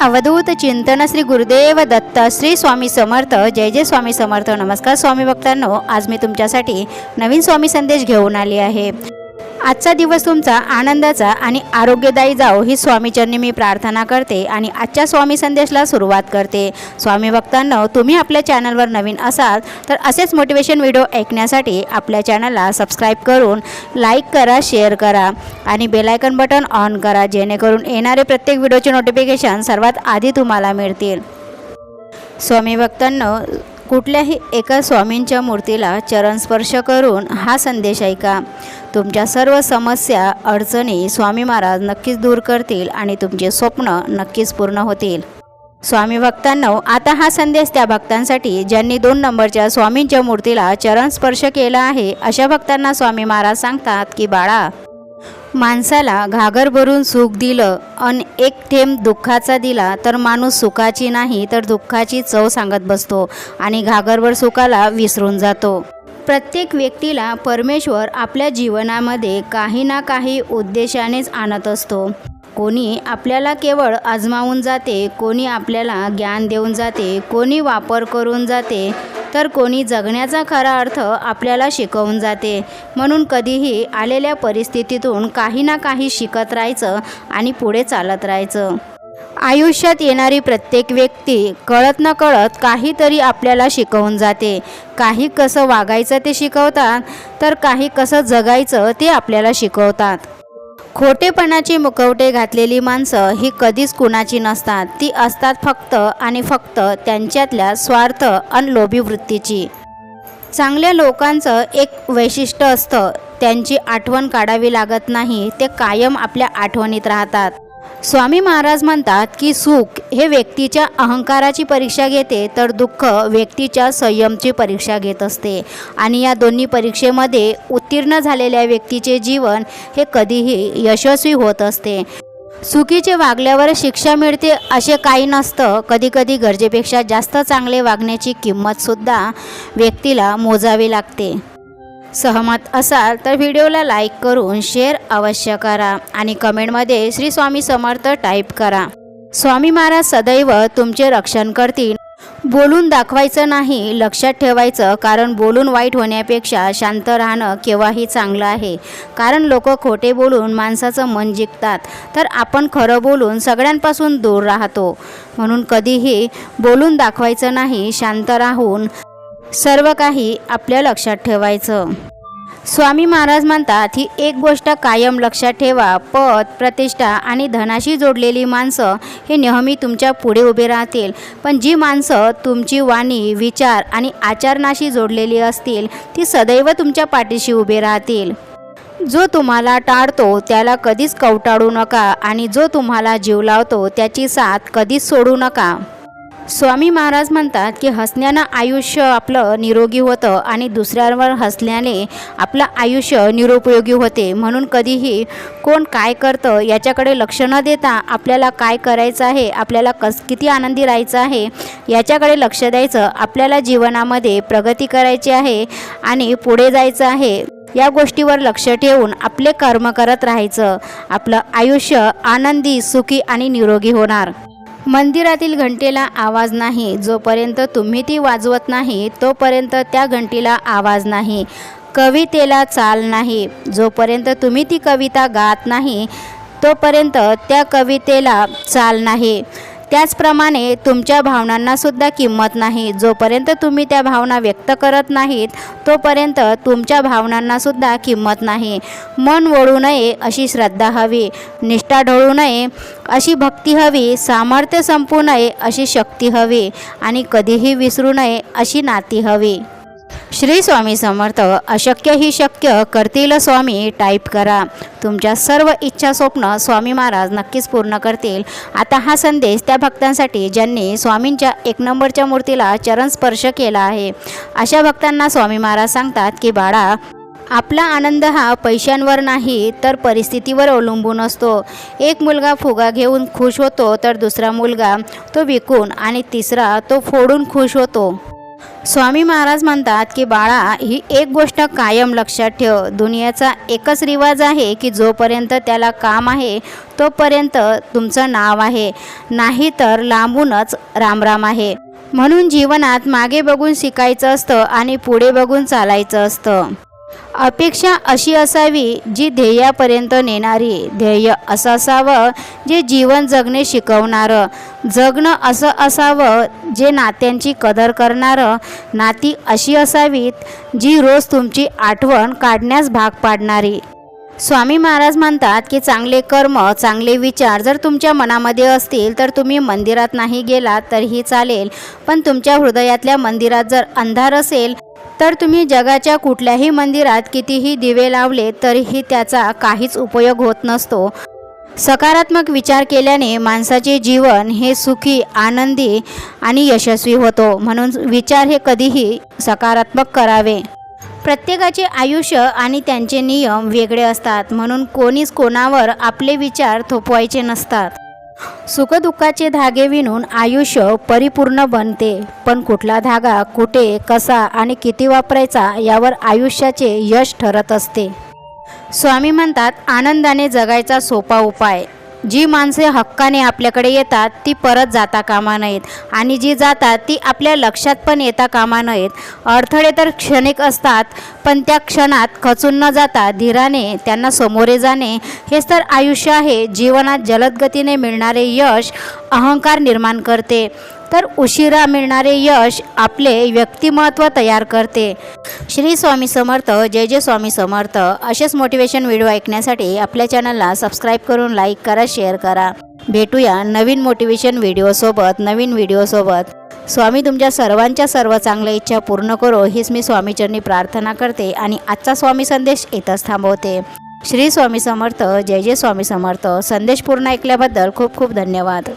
अवधूत चिंतन श्री गुरुदेव दत्त श्री स्वामी समर्थ जय जय स्वामी समर्थ. नमस्कार स्वामी भक्तांनो आज मी तुमच्यासाठी नवीन स्वामी संदेश घेऊन आली आहे. आजचा दिवस तुमचा आनंदाचा आणि आरोग्यदायी जाओ ही स्वामीचरणी मी प्रार्थना करते आणि आजच्या स्वामी संदेशला सुरुवात करते. स्वामी भक्तांनो तुम्ही आपल्या चॅनलवर नवीन असाल तर असेच मोटिवेशन व्हिडिओ ऐकण्यासाठी आपल्या चॅनलला सबस्क्राईब करून लाईक करा शेअर करा आणि बेलायकन बटन ऑन करा जेणेकरून येणारे प्रत्येक व्हिडिओचे नोटिफिकेशन सर्वात आधी तुम्हाला मिळतील. स्वामी भक्तांना कुठल्याही एका स्वामींच्या मूर्तीला चरणस्पर्श करून हा संदेश ऐका. तुमच्या सर्व समस्या अडचणी स्वामी महाराज नक्कीच दूर करतील आणि तुमचे स्वप्न नक्कीच पूर्ण होतील. स्वामी भक्तांनो आता हा संदेश त्या भक्तांसाठी ज्यांनी दोन नंबरच्या स्वामींच्या मूर्तीला चरणस्पर्श केला आहे अशा भक्तांना स्वामी महाराज सांगतात की बाळा माणसाला घागर भरून सुख दिलं अन एक थेंब दुःखाचा दिला तर माणूस सुखाची नाही तर दुःखाची चव सांगत बसतो आणि घागरभर सुखाला विसरून जातो. प्रत्येक व्यक्तीला परमेश्वर आपल्या जीवनामध्ये काही ना काही उद्देशानेच आणत असतो. कोणी आपल्याला केवळ आजमावून जाते कोणी आपल्याला ज्ञान देऊन जाते कोणी वापर करून जाते तर कोणी जगण्याचा खरा अर्थ आपल्याला शिकवून जाते. म्हणून कधीही आलेल्या परिस्थितीतून काही ना काही शिकत राहायचं आणि पुढे चालत राहायचं. आयुष्यात येणारी प्रत्येक व्यक्ती कळत न कळत काहीतरी आपल्याला शिकवून जाते. काही कसं वागायचं ते शिकवतात तर काही कसं जगायचं ते आपल्याला शिकवतात. खोटेपणाची मुखवटे घातलेली माणसं ही कधीच कुणाची नसतात. ती असतात फक्त आणि फक्त त्यांच्यातल्या स्वार्थ आणि लोभी वृत्तीची चांगल्या लोकांचं एक वैशिष्ट्य असतं त्यांची आठवण काढावी लागत नाही ते कायम आपल्या आठवणीत राहतात. स्वामी महाराज म्हणतात की सुख हे व्यक्तीच्या अहंकाराची परीक्षा घेते तर दुःख व्यक्तीच्या संयमची परीक्षा घेत असते. आणि या दोन्ही परीक्षेमध्ये उत्तीर्ण झालेल्या व्यक्तीचे जीवन हे कधीही यशस्वी होत असते. चुकीचे वागल्यावर शिक्षा मिळते असे काही नसतं. कधीकधी गरजेपेक्षा जास्त चांगले वागण्याची किंमतसुद्धा व्यक्तीला मोजावी लागते. सहमत असाल तर व्हिडिओला लाईक करून शेअर अवश्य करा आणि कमेंटमध्ये श्री स्वामी समर्थ टाईप करा. स्वामी महाराज सदैव तुमचे रक्षण करतील. बोलून दाखवायचं नाही लक्षात ठेवायचं कारण बोलून वाईट होण्यापेक्षा शांत राहणं केव्हाही चांगलं आहे. कारण लोक खोटे बोलून माणसाचं मन जिंकतात तर आपण खरं बोलून सगळ्यांपासून दूर राहतो. म्हणून कधीही बोलून दाखवायचं नाही शांत राहून सर्व काही आपल्या लक्षात ठेवायचं. स्वामी महाराज म्हणतात ही एक गोष्ट कायम लक्षात ठेवा. पद प्रतिष्ठा आणि धनाशी जोडलेली माणसं हे नेहमी तुमच्यापुढे उभे राहतील. पण जी माणसं तुमची वाणी विचार आणि आचरणाशी जोडलेली असतील ती सदैव तुमच्या पाठीशी उभे राहतील. जो तुम्हाला टाळतो त्याला कधीच कवटाळू नका आणि जो तुम्हाला जीव लावतो त्याची साथ कधीच सोडू नका. स्वामी महाराज म्हणतात की हसण्यानं आयुष्य आपलं निरोगी होतं आणि दुसऱ्यांवर हसल्याने आपलं आयुष्य निरुपयोगी होते. म्हणून कधीही कोण काय करतं याच्याकडे लक्ष न देता आपल्याला काय करायचं आहे आपल्याला कस किती आनंदी राहायचं आहे याच्याकडे लक्ष द्यायचं आपल्याला जीवनामध्ये प्रगती करायची आहे आणि पुढे जायचं आहे या गोष्टीवर लक्ष ठेवून आपले कर्म करत राहायचं. आपलं आयुष्य आनंदी सुखी आणि निरोगी होणार. मंदिरातील घंटेला आवाज नाही. जोपर्यंत तुम्ही ती वाजवत नाही तोपर्यंत त्या घंटीला आवाज नाही. कवितेला चाल नाही. जोपर्यंत तुम्ही ती कविता गात नाही तोपर्यंत त्या कवितेला चाल नाही. त्याचप्रमाणे तुमच्या भावनांनासुद्धा किंमत नाही. जोपर्यंत तुम्ही त्या भावना व्यक्त करत नाहीत तोपर्यंत तुमच्या भावनांनासुद्धा किंमत नाही. मन वळू नये अशी श्रद्धा हवी. निष्ठा ढळू नये अशी भक्ती हवी. सामर्थ्य संपू नये अशी शक्ती हवी. आणि कधीही विसरू नये अशी नाती हवी. श्री स्वामी समर्थ अशक्य ही शक्य करतील स्वामी टाईप करा. तुमच्या सर्व इच्छा स्वप्न स्वामी महाराज नक्कीच पूर्ण करतील. आता हा संदेश त्या भक्तांसाठी ज्यांनी स्वामींच्या एक नंबरच्या मूर्तीला चरण स्पर्श केला आहे. अशा भक्तांना स्वामी महाराज सांगतात की बाळा आपला आनंद हा पैशांवर नाही तर परिस्थितीवर अवलंबून असतो. एक मुलगा फुगा घेऊन खुश होतो तर दुसरा मुलगा तो विकून आणि तिसरा तो फोडून खुश होतो. स्वामी महाराज म्हणतात की बाळा ही एक गोष्ट कायम लक्षात ठेव. दुनियाचा एकच रिवाज आहे की जोपर्यंत त्याला काम आहे तोपर्यंत तुमचं नाव आहे. नाही तर लांबूनच रामराम आहे. म्हणून जीवनात मागे बघून शिकायचं असतं आणि पुढे बघून चालायचं असतं. अपेक्षा अशी असावी जी ध्येयापर्यंत नेणारी. ध्येय असं असावं जे जीवन जगणे शिकवणारं. जगणं असं असावं जे नात्यांची कदर करणारं. नाती अशी असावीत जी रोज तुमची आठवण काढण्यास भाग पाडणारी. स्वामी महाराज म्हणतात की चांगले कर्म चांगले विचार जर तुमच्या मनामध्ये असतील तर तुम्ही मंदिरात नाही गेलात तरीही चालेल. पण तुमच्या हृदयातल्या मंदिरात जर अंधार असेल तर तुम्ही जगाच्या कुठल्याही मंदिरात कितीही दिवे लावले तरीही त्याचा काहीच उपयोग होत नसतो. सकारात्मक विचार केल्याने माणसाचे जीवन हे सुखी आनंदी आणि यशस्वी होतो म्हणून विचार हे कधीही सकारात्मक करावे. प्रत्येकाचे आयुष्य आणि त्यांचे नियम वेगळे असतात म्हणून कोणीच कोणावर आपले विचार थोपवायचे नसतात. सुखदुःखाचे धागे विणून आयुष्य परिपूर्ण बनते. पण कुठला धागा कुठे कसा आणि किती वापरायचा यावर आयुष्याचे यश ठरत असते. स्वामी म्हणतात आनंदाने जगायचा सोपा उपाय. जी माणसे हक्काने आपल्याकडे येतात ती परत जाता कामा नयेत. आणि जी जातात ती आपल्या लक्षात पण येता कामा नयेत. अडथळे तर क्षणिक असतात पण त्या क्षणात खचून न जाता धीराने त्यांना समोरे जाणे हेच तर आयुष्य आहे. जीवनात जलदगतीने मिळणारे यश अहंकार निर्माण करते. तर उशिरा मिळणारे यश आपले व्यक्तिमत्व तयार करते. श्री स्वामी समर्थ जय जय स्वामी समर्थ. असेच मोटिवेशन व्हिडिओ ऐकण्यासाठी आपल्या चॅनलला सबस्क्राईब करून लाईक करा शेअर करा. भेटूया नवीन मोटिवेशन व्हिडिओसोबत नवीन व्हिडिओसोबत स्वामी तुमच्या सर्वांच्या सर्व चांगल्या इच्छा पूर्ण करो हीच मी स्वामीचरणी प्रार्थना करते आणि आजचा स्वामी संदेश इथंच थांबवते. श्री स्वामी समर्थ जय जय स्वामी समर्थ. संदेश पूर्ण ऐकल्याबद्दल खूप खूप धन्यवाद.